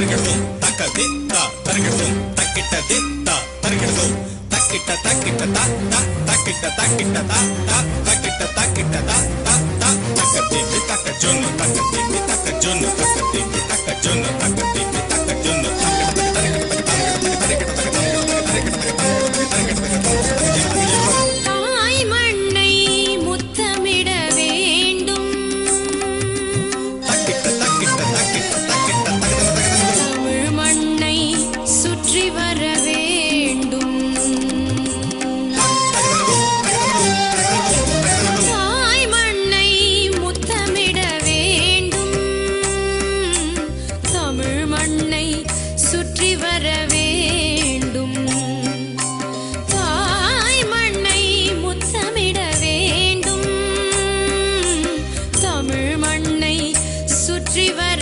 தருகிடுதோம் தக்க தித்தா தருகிடுதோம் தக்கிட்ட தித்தா தருகிடுதோம் தக்கிட்ட தக்கிட்ட தக்கிட்ட தக்கிட்ட தக்கிட்ட தக்கிட்ட தக்கிட்ட. ci verrà.